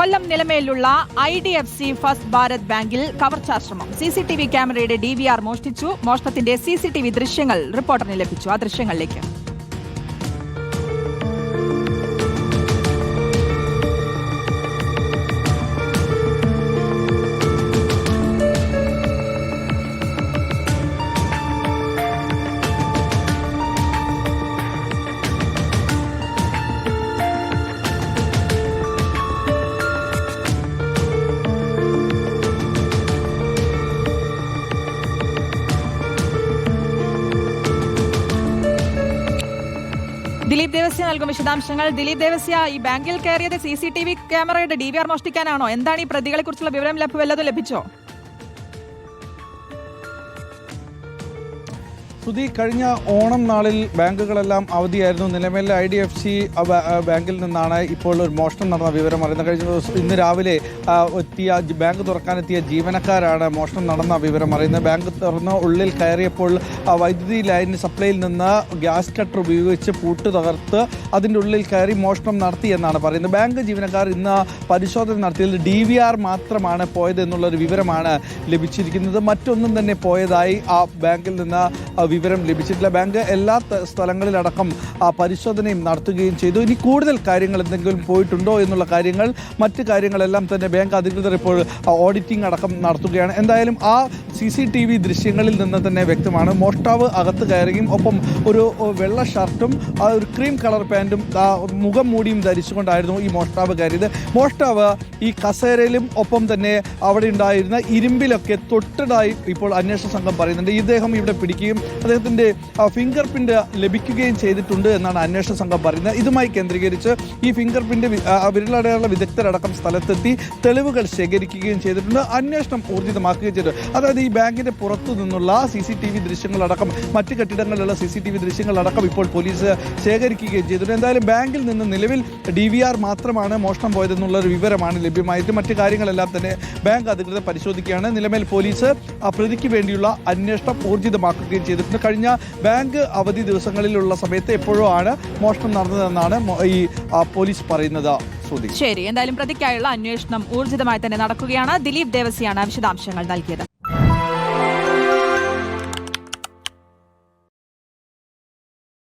Kollam നിലമേലുള്ള I D F C first Bharat ബാങ്കിൽ കവർച്ചാശ്രമം. C C T V ക്യാമറയുടെ D V R മോഷ്ടിച്ചു. മോഷണത്തിന്റെ സി സി ടി വി ദൃശ്യങ്ങൾ റിപ്പോർട്ടറിന് ലഭിച്ചു. ആ ദൃശ്യങ്ങളിലേക്ക്. ദിലീപ് ദേവസ്യ നൽകും വിശദാംശങ്ങൾ. ദിലീപ് ദേവസ്യ ഈ ബാങ്കിൽ കയറിയത് സി സി ടി വി ക്യാമറയുടെ ഡി വി ആർ മോഷ്ടിക്കാനാണോ? എന്താണ് ഈ പ്രതികളെ കുറിച്ചുള്ള വിവരം ലഭ്യ വല്ലതും ലഭിച്ചോ? സുധി കഴിഞ്ഞ ഓണം നാളിൽ ബാങ്കുകളെല്ലാം അവധിയായിരുന്നു. നിലമേലെ ഐ ഡി എഫ് സി ബാങ്കിൽ നിന്നാണ് ഇപ്പോൾ ഒരു മോഷണം നടന്ന വിവരം അറിയുന്നത്. കഴിഞ്ഞ ദിവസം ഇന്ന് രാവിലെ എത്തിയ ബാങ്ക് തുറക്കാനെത്തിയ ജീവനക്കാരാണ് മോഷണം നടന്ന വിവരം അറിയുന്നത്. ബാങ്ക് തുറന്ന് ഉള്ളിൽ കയറിയപ്പോൾ വൈദ്യുതി ലൈൻ സപ്ലൈയിൽ നിന്ന് ഗ്യാസ് കട്ടർ ഉപയോഗിച്ച് പൂട്ട് തകർത്ത് അതിന്റെ ഉള്ളിൽ കയറി മോഷണം നടത്തി എന്നാണ് പറയുന്നത്. ബാങ്ക് ജീവനക്കാർ ഇന്ന് പരിശോധന നടത്തിയതിൽ ഡി വി ആർ മാത്രമാണ് പോയത് എന്നുള്ളൊരു വിവരമാണ് ലഭിച്ചിരിക്കുന്നത്. മറ്റൊന്നും തന്നെ പോയതായി ആ ബാങ്കിൽ നിന്ന് വിവരം ലഭിച്ചിട്ടില്ല. ബാങ്ക് എല്ലാ സ്ഥലങ്ങളിലടക്കം പരിശോധനയും നടത്തുകയും ചെയ്തു. ഇനി കൂടുതൽ കാര്യങ്ങൾ എന്തെങ്കിലും പോയിട്ടുണ്ടോ എന്നുള്ള കാര്യങ്ങൾ മറ്റ് കാര്യങ്ങളെല്ലാം തന്നെ ബാങ്ക് അധികൃതർ ഇപ്പോൾ ഓഡിറ്റിംഗ് അടക്കം നടത്തുകയാണ്. എന്തായാലും ആ സി സി ടി വി ദൃശ്യങ്ങളിൽ നിന്ന് തന്നെ വ്യക്തമാണ്. മോഷ്ടാവ് അകത്ത് കയറുകയും ഒപ്പം ഒരു വെള്ള ഷർട്ടും ഒരു ക്രീം കളർ പാന്റും മുഖം മൂടിയും ധരിച്ചുകൊണ്ടായിരുന്നു ഈ മോഷ്ടാവ് കയറിയത്. മോഷ്ടാവ് ഈ കസേരയിലും ഒപ്പം തന്നെ അവിടെ ഉണ്ടായിരുന്ന ഇരുമ്പിലൊക്കെ തൊട്ടതായി ഇപ്പോൾ അന്വേഷണ സംഘം പറയുന്നുണ്ട്. ഇദ്ദേഹം ഇവിടെ പിടിക്കുകയും അദ്ദേഹത്തിന്റെ ഫിംഗർ പ്രിന്റ് ലഭിക്കുകയും ചെയ്തിട്ടുണ്ട് എന്നാണ് അന്വേഷണ സംഘം പറയുന്നത്. ഇതുമായി കേന്ദ്രീകരിച്ച് ഈ ഫിംഗർ പ്രിന്റ് വിരലടയാള വിദഗ്ധരടക്കം സ്ഥലത്തെത്തി തെളിവുകൾ ശേഖരിക്കുകയും ചെയ്തിട്ടുണ്ട്. അന്വേഷണം ഊർജിതമാക്കുകയും ചെയ്തു. അതായത് ഈ ബാങ്കിന്റെ പുറത്തു നിന്നുള്ള സി സി ടി വി ദൃശ്യങ്ങളടക്കം മറ്റ് കെട്ടിടങ്ങളിലുള്ള സി സി ടി വി ദൃശ്യങ്ങളടക്കം ഇപ്പോൾ പോലീസ് ശേഖരിക്കുകയും ചെയ്തിട്ടുണ്ട്. എന്തായാലും ബാങ്കിൽ നിന്ന് നിലവിൽ ഡി വി ആർ മാത്രമാണ് മോഷണം പോയതെന്നുള്ള ഒരു വിവരമാണ് ലഭ്യമായിട്ട് മറ്റ് കാര്യങ്ങളെല്ലാം തന്നെ ബാങ്ക് അധികൃതർ പരിശോധിക്കുകയാണ്. നിലമേൽ പോലീസ് പ്രതിക്ക് വേണ്ടിയുള്ള അന്വേഷണം ഊർജിതമാക്കുകയും ചെയ്തിട്ടുണ്ട്. കഴിഞ്ഞ ബാങ്ക് അവധി ദിവസങ്ങളിലുള്ള സമയത്ത് എപ്പോഴും ആണ് മോഷണം നടന്നതെന്നാണ് ഈ പോലീസ് പറയുന്നത്. ശരി എന്തായാലും പ്രതിക്കായുള്ള അന്വേഷണം ഊർജിതമായി തന്നെ നടക്കുകയാണ്. ദിലീപ് ദേവസിയാണ് വിശദാംശങ്ങൾ നൽകിയത്.